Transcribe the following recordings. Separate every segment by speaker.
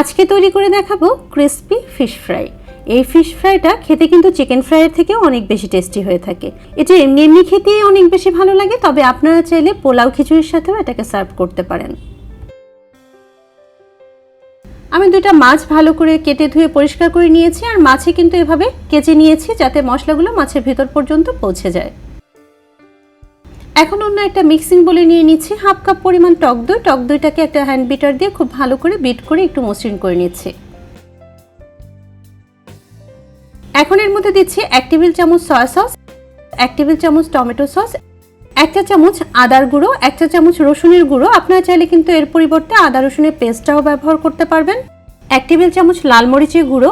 Speaker 1: আজকে তৈরি করে দেখাবো ক্রিস্পি ফিশ ফ্রাই। এই ফিশ ফ্রাইটা খেতে কিন্তু চিকেন ফ্রাইয়ের থেকেও অনেক বেশি টেস্টি হয়ে থাকে। এটা এমনি এমনি খেতেই অনেক বেশি ভালো লাগে, তবে আপনারা চাইলে পোলাও খিচুড়ির সাথেও এটাকে সার্ভ করতে পারেন। আমি দুটা মাছ ভালো করে কেটে ধুয়ে পরিষ্কার করে নিয়েছি, আর মাছে কিন্তু এভাবে কেচে নিয়েছি যাতে মশলাগুলো মাছের ভেতর পর্যন্ত পৌঁছে যায়। এখন অন্য একটা মিক্সিং বলে নিয়ে নিচ্ছি। হাফ কাপ পরিমাণ টক দই। টক দইটাকে একটা হ্যান্ড বিটার দিয়ে খুব ভালো করে বিট করে একটু মসৃণ করে নিচ্ছি। এখন এর মধ্যে দিচ্ছি এক টেবিল চামচ সয়া সস এক টেবিল চামচ টমেটো সস এক চা চামচ আদার গুঁড়ো, এক চা চামচ রসুনের গুঁড়ো। আপনারা চাইলে কিন্তু এর পরিবর্তে আদা রসুনের পেস্টটাও ব্যবহার করতে পারবেন। এক টেবিল চামচ লাল মরিচের গুঁড়ো,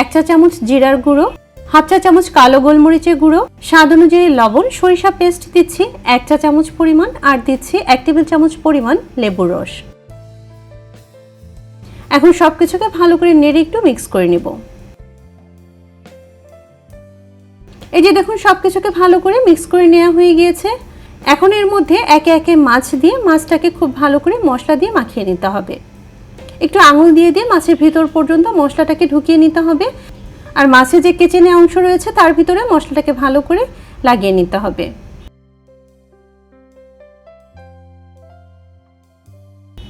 Speaker 1: এক চা চামচ জিরার গুঁড়ো হাফ চা চামচ কালো গোলমরিচের গুঁড়ো, স্বাদ অনুযায়ী লবণ, সরিষা পেস্ট দিচ্ছি এক চা চামচ পরিমাণ আর দিচ্ছি এক টেবিল চামচ পরিমাণ লেবুর রস। এখন সব কিছুকে ভালো করে নেড়ে একটু মিক্স করে নেব। এই যে দেখুন সব কিছুকে ভালো করে মিক্স করে নেওয়া হয়ে গিয়েছে। এখন এর মধ্যে একে একে মাছ দিয়ে, মাছটাকে খুব ভালো করে মশলা দিয়ে মাখিয়ে নিতে হবে। একটু আঙুল দিয়ে দিয়ে মাছের ভিতর পর্যন্ত মশলাটাকে ঢুকিয়ে নিতে হবে। আর মাছের যে কেচে নেওয়া অংশ রয়েছে, তার ভিতরে মশলাটাকে ভালো করে লাগিয়ে নিতে হবে।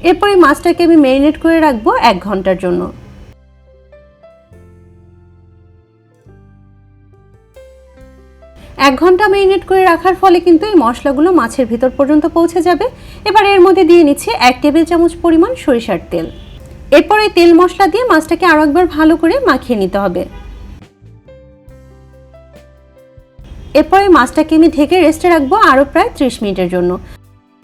Speaker 1: এরপরে মাছটাকে আমি ম্যারিনেট করে রাখব এক ঘণ্টার জন্য। এক ঘণ্টা ম্যারিনেট করে রাখার ফলে কিন্তু এই মশলাগুলো মাছের ভিতর পর্যন্ত পৌঁছে যাবে। এবার এর মধ্যে দিয়ে নিচ্ছি এক টেবিল চামচ পরিমাণ সরিষার তেল। এরপরে তেল মশলা দিয়ে মাছটাকে আরও একবার ভালো করে মাখিয়ে নিতে হবে। এরপরে মাছটাকে আমি ঢেকে রেস্টে রাখব আরও প্রায় ত্রিশ মিনিটের জন্য।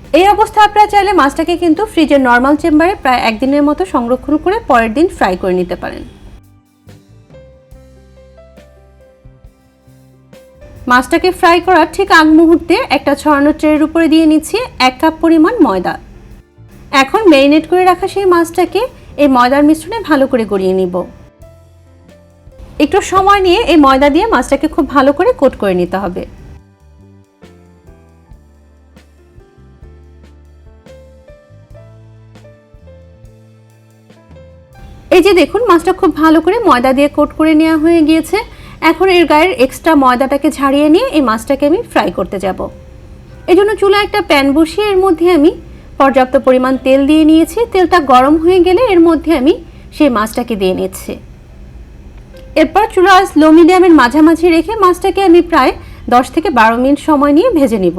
Speaker 1: এই অবস্থা আপনারা চাইলে মাছটাকে কিন্তু ফ্রিজের নর্মাল চেম্বারে প্রায় একদিনের মতো সংরক্ষণ করে পরের দিন ফ্রাই করে নিতে পারেন। মাছটাকে ফ্রাই করার ঠিক আগ মুহূর্তে একটা ছড়ানো ট্রের উপরে দিয়ে নিচ্ছি এক কাপ পরিমাণ ময়দা। এখন ম্যারিনেট করে রাখা সেই মাছটাকে এই ময়দার মিশ্রণে ভালো করে গড়িয়ে নিব। একটু সময় নিয়ে এই ময়দা দিয়ে মাছটাকে খুব ভালো করে কোট করে নিতে হবে। এই যে দেখুন, মাছটা খুব ভালো করে ময়দা দিয়ে কোট করে নেওয়া হয়ে গিয়েছে। এখন এর গায়ের এক্সট্রা ময়দাটাকে ঝাড়িয়ে নিয়ে এই মাছটাকে আমি ফ্রাই করতে যাব। এই জন্য চুলা একটা প্যান বসিয়ে এর মধ্যে আমি পর্যাপ্ত পরিমাণ তেল দিয়ে নিয়েছি। তেলটা গরম হয়ে গেলে এর মধ্যে আমি সেই মাছটাকে দিয়ে নিচ্ছি। এরপর চুলা স্লো মিডিয়ামের মাঝামাঝি রেখে মাছটাকে আমি প্রায় দশ থেকে বারো মিনিট সময় নিয়ে ভেজে নিব।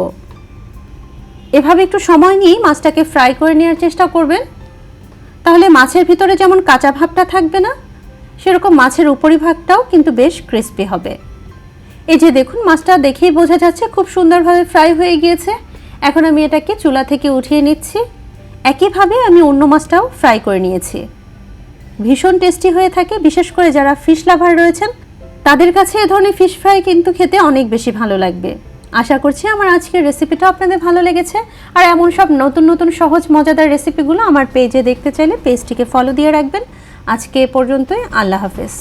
Speaker 1: এভাবে একটু সময় নিয়েই মাছটাকে ফ্রাই করে নেওয়ার চেষ্টা করবেন। তাহলে মাছের ভিতরে যেমন কাঁচা ভাবটা থাকবে না, সেরকম মাছের উপরিভাগটাও কিন্তু বেশ ক্রিস্পি হবে। এই যে দেখুন, মাছটা দেখেই বোঝা যাচ্ছে খুব সুন্দরভাবে ফ্রাই হয়ে গিয়েছে। এখন আমি এটাকে চুলা থেকে উঠিয়ে নিচ্ছি। একইভাবে আমি অন্য মাছটাও ফ্রাই করে নিয়েছি। ভীষণ টেস্টি হয়ে থাকে, বিশেষ করে যারা ফিশ লাভার রয়েছেন, তাদের কাছে এ ধরনের ফিশ ফ্রাই কিন্তু খেতে অনেক বেশি ভালো লাগবে। আশা করছি আমার আজকের রেসিপিটা আপনাদের ভালো লেগেছে। আর এমন সব নতুন নতুন সহজ, মজাদার রেসিপিগুলো আমার পেজে দেখতে চাইলে পেজটিকে ফলো দিয়ে রাখবেন। আজকে এ পর্যন্তই, আল্লাহ হাফেজ।